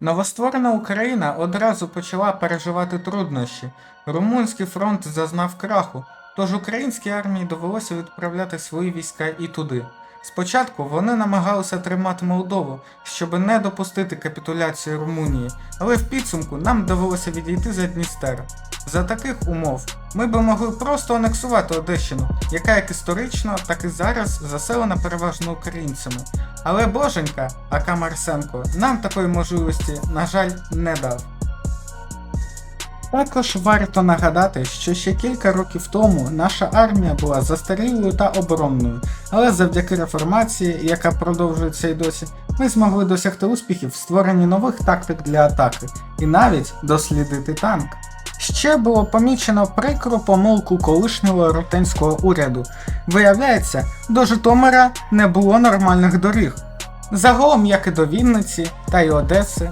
Новостворена Україна одразу почала переживати труднощі. Румунський фронт зазнав краху, тож українській армії довелося відправляти свої війська і туди. Спочатку вони намагалися тримати Молдову, щоб не допустити капітуляції Румунії, але в підсумку нам довелося відійти за Дністер. За таких умов ми би могли просто анексувати Одещину, яка як історично, так і зараз заселена переважно українцями. Але Боженька, ака Марсенко, нам такої можливості, на жаль, не дав. Також варто нагадати, що ще кілька років тому наша армія була застарілою та оборонною, але завдяки реформації, яка продовжується й досі, ми змогли досягти успіхів в створенні нових тактик для атаки і навіть дослідити танк. Ще було помічено прикру помилку колишнього рутенського уряду. Виявляється, до Житомира не було нормальних доріг. Загалом, як і до Вінниці та й Одеси.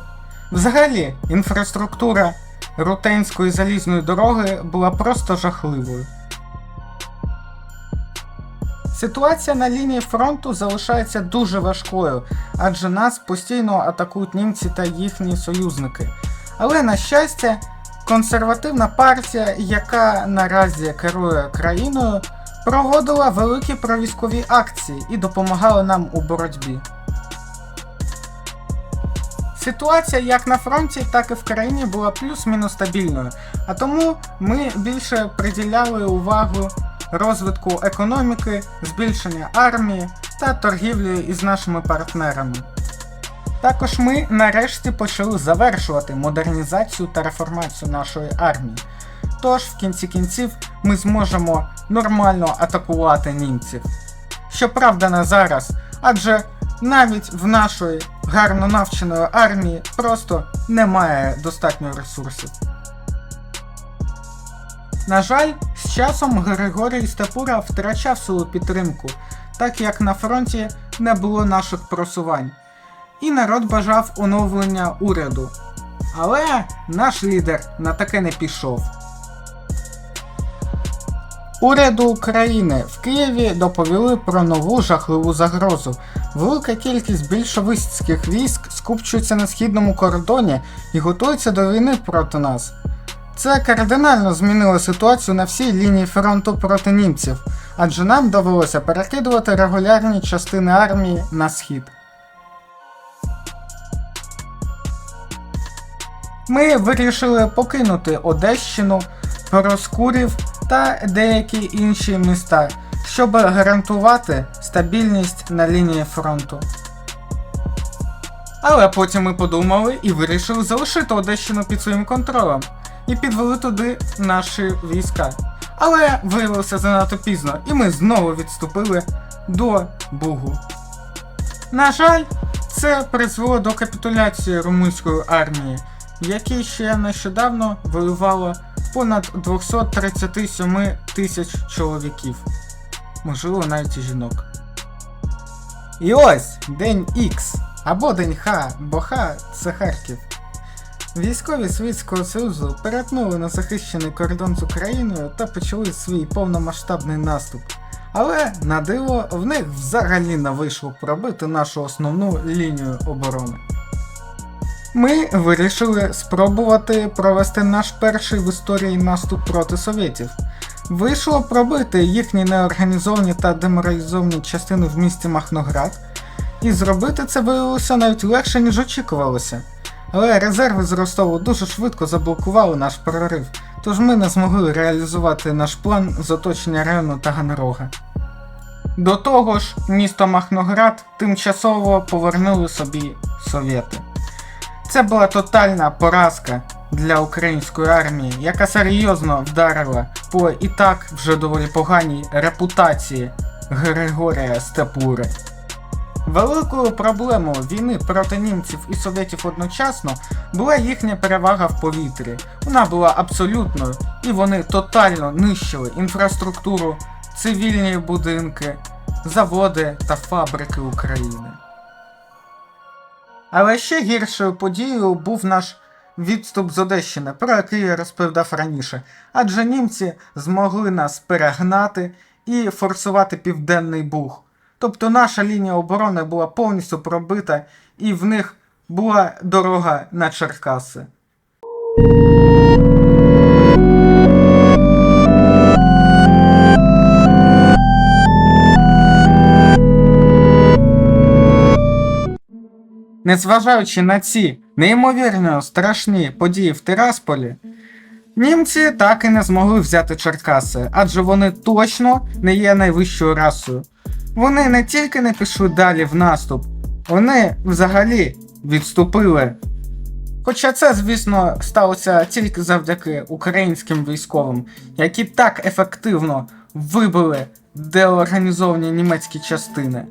Взагалі, інфраструктура Рутенської залізної дороги була просто жахливою. Ситуація на лінії фронту залишається дуже важкою, адже нас постійно атакують німці та їхні союзники. Але на щастя, консервативна партія, яка наразі керує країною, проводила великі провійськові акції і допомагала нам у боротьбі. Ситуація як на фронті, так і в країні була плюс-мінус стабільною, а тому ми більше приділяли увагу розвитку економіки, збільшення армії та торгівлі із нашими партнерами. Також ми нарешті почали завершувати модернізацію та реформацію нашої армії. Тож, в кінці кінців, ми зможемо нормально атакувати німців. Щоправда, не зараз, адже навіть в нашої гарно навченої армії просто немає достатньо ресурсів. На жаль, з часом Григорій Степура втрачав свою підтримку, так як на фронті не було наших просувань, і народ бажав оновлення уряду. Але наш лідер на таке не пішов. Уряду України в Києві доповіли про нову жахливу загрозу. Велика кількість більшовицьких військ скупчується на східному кордоні і готується до війни проти нас. Це кардинально змінило ситуацію на всій лінії фронту проти німців, адже нам довелося перекидувати регулярні частини армії на схід. Ми вирішили покинути Одещину, Проскурів та деякі інші міста, щоб гарантувати стабільність на лінії фронту. Але потім ми подумали і вирішили залишити Одещину під своїм контролем і підвели туди наші війська. Але виявилося занадто пізно, і ми знову відступили до Бугу. На жаль, це призвело до капітуляції румунської армії, якій ще нещодавно воювало понад 237 тисяч чоловіків, можливо, навіть і жінок. І ось день Х або день Х, бо Х це Харків. Військові Світського Союзу перетнули на захищений кордон з Україною та почали свій повномасштабний наступ. Але на диво в них взагалі не вийшло пробити нашу основну лінію оборони. Ми вирішили спробувати провести наш перший в історії наступ проти совєтів. Вийшло пробити їхні неорганізовані та деморалізовані частини в місті Махноград, і зробити це виявилося навіть легше, ніж очікувалося. Але резерви з Ростову дуже швидко заблокували наш прорив, тож ми не змогли реалізувати наш план з оточення району Таганрога. До того ж, місто Махноград тимчасово повернули собі совєти. Це була тотальна поразка для української армії, яка серйозно вдарила по і так вже доволі поганій репутації Григорія Степури. Великою проблемою війни проти німців і совєтів одночасно була їхня перевага в повітрі. Вона була абсолютною, і вони тотально нищили інфраструктуру, цивільні будинки, заводи та фабрики України. Але ще гіршою подією був наш відступ з Одещини, про який я розповідав раніше, адже німці змогли нас перегнати і форсувати південний буг. Тобто наша лінія оборони була повністю пробита, і в них була дорога на Черкаси. Незважаючи на ці неймовірно страшні події в Тирасполі, німці так і не змогли взяти Черкаси, адже вони точно не є найвищою расою. Вони не тільки не пішли далі в наступ, вони взагалі відступили. Хоча це, звісно, сталося тільки завдяки українським військовим, які так ефективно вибили деорганізовані німецькі частини.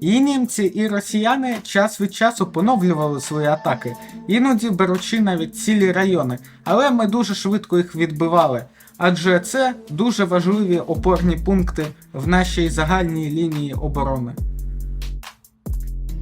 І німці, і росіяни час від часу поновлювали свої атаки, іноді беручи навіть цілі райони, але ми дуже швидко їх відбивали, адже це дуже важливі опорні пункти в нашій загальній лінії оборони.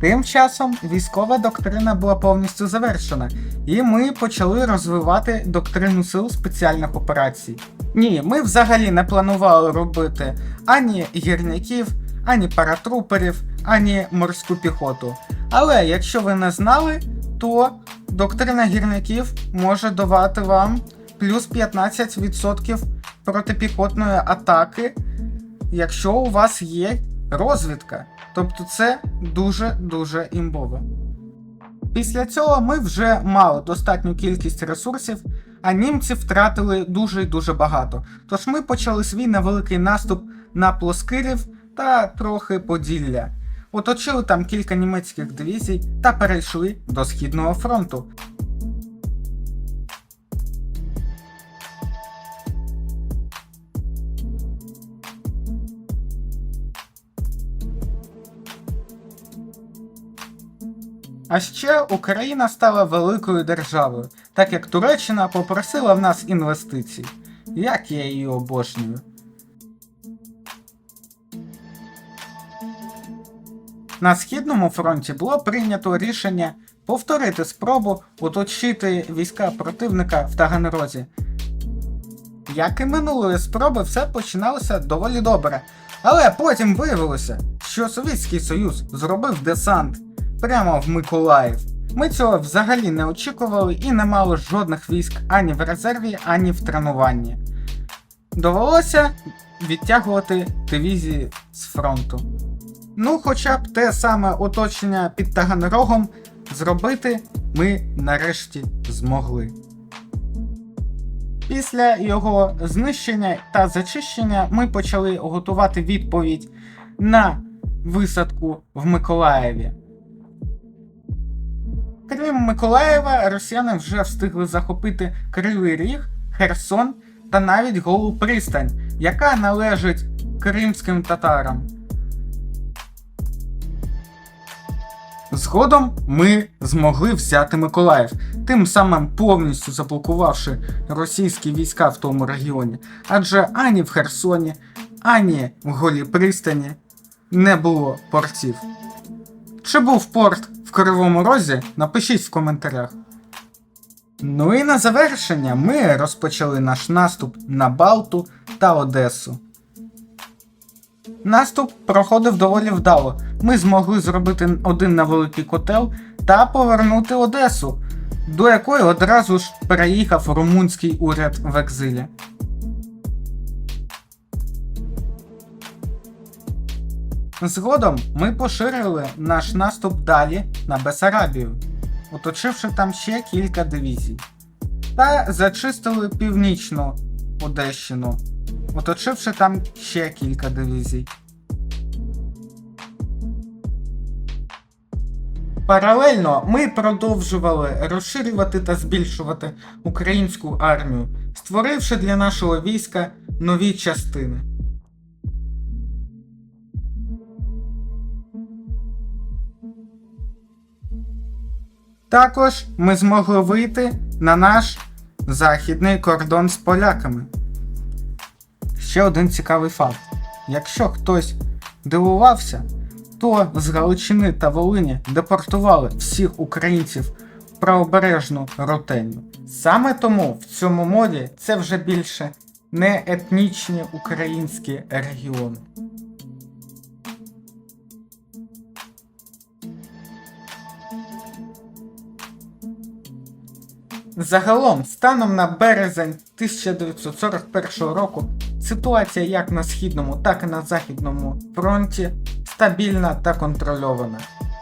Тим часом військова доктрина була повністю завершена, і ми почали розвивати доктрину сил спеціальних операцій. Ні, ми взагалі не планували робити ані гірників, ані паратруперів, ані морську піхоту. Але якщо ви не знали, то доктрина гірників може давати вам плюс 15% протипіхотної атаки, якщо у вас є розвідка. Тобто це дуже-дуже імбово. Після цього ми вже мали достатню кількість ресурсів, а німці втратили дуже дуже багато. Тож ми почали свій невеликий наступ на Плоскирів та трохи Поділля. Оточили там кілька німецьких дивізій та перейшли до Східного фронту. А ще Україна стала великою державою, так як Туреччина попросила в нас інвестицій. Як я її обожнюю. На східному фронті було прийнято рішення повторити спробу оточити війська противника в Таганрозі. Як і минулої спроби, все починалося доволі добре. Але потім виявилося, що Совєтський Союз зробив десант прямо в Миколаїв. Ми цього взагалі не очікували і не мали жодних військ ані в резерві, ані в тренуванні. Довелося відтягувати дивізії з фронту. Ну, хоча б те саме оточення під Таганрогом зробити ми нарешті змогли. Після його знищення та зачищення ми почали готувати відповідь на висадку в Миколаєві. Крім Миколаєва, росіяни вже встигли захопити Кривий Ріг, Херсон та навіть Голу Пристань, яка належить кримським татарам. Згодом ми змогли взяти Миколаїв, тим самим повністю заблокувавши російські війська в тому регіоні, адже ані в Херсоні, ані в Голій Пристані не було портів. Чи був порт в Кривому Розі? Напишіть в коментарях. Ну і на завершення ми розпочали наш наступ на Балту та Одесу. Наступ проходив доволі вдало. Ми змогли зробити один невеликий котел та повернути Одесу, до якої одразу ж переїхав румунський уряд в екзилі. Згодом ми поширили наш наступ далі на Бесарабію, оточивши там ще кілька дивізій, та зачистили північну Одещину, оточивши там ще кілька дивізій. Паралельно ми продовжували розширювати та збільшувати українську армію, створивши для нашого війська нові частини. Також ми змогли вийти на наш західний кордон з поляками. Ще один цікавий факт: якщо хтось дивувався, то з Галичини та Волині депортували всіх українців в правобережну ротельню. Саме тому в цьому морі це вже більше не етнічні українські регіони. Загалом, станом на березень 1941 року, ситуація як на східному, так і на західному фронті стабільна та контрольована.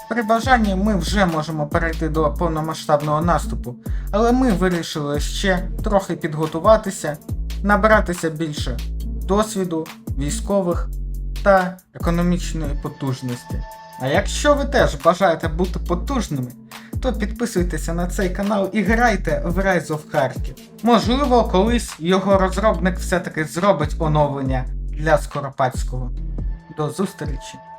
При бажанні ми вже можемо перейти до повномасштабного наступу, але ми вирішили ще трохи підготуватися, набратися більше досвіду, військових та економічної потужності. А якщо ви теж бажаєте бути потужними, то підписуйтеся на цей канал і грайте в Rise of Kharkiv. Можливо, колись його розробник все-таки зробить оновлення для Скоропадського. До зустрічі!